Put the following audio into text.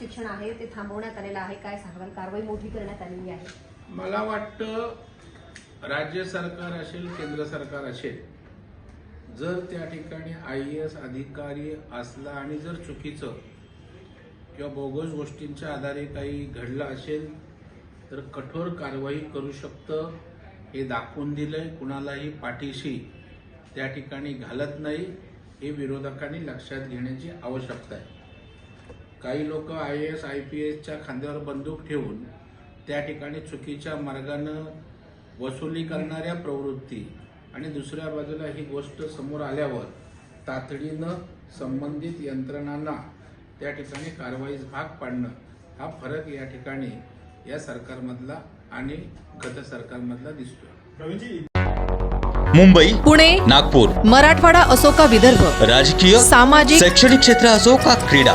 आहे ते थांबवण्यात आलेलं आहे. काय सांगाल? कारवाई मोठी करण्यात आलेली आहे. मला वाटतं राज्य सरकार असेल केंद्र सरकार असेल जर त्या ठिकाणी आय एस अधिकारी असला आणि जर चुकीचं किंवा बोगस गोष्टींच्या आधारे काही घडलं असेल तर कठोर कारवाई करू शकतं. हे दाखवून दिलंय. कुणालाही पाठीशी त्या ठिकाणी घालत नाही. हे विरोधकांनी लक्षात घेण्याची आवश्यकता आहे. काही लोक आय एस आय पी एसच्या खांद्यावर बंदूक ठेवून त्या ठिकाणी चुकीच्या मार्गानं वसुली करणाऱ्या प्रवृत्ती आणि दुसऱ्या बाजूला ही गोष्ट समोर आल्यावर तातडीनं संबंधित यंत्रणांना त्या ठिकाणी कारवाईस भाग पाडणं हा फरक या ठिकाणी या सरकारमधला आणि गत सरकारमधला दिसतोय. मुंबई पुणे नागपूर मराठवाडा असो का विदर्भ राजकीय सामाजिक शैक्षणिक क्षेत्र असो का क्रीडा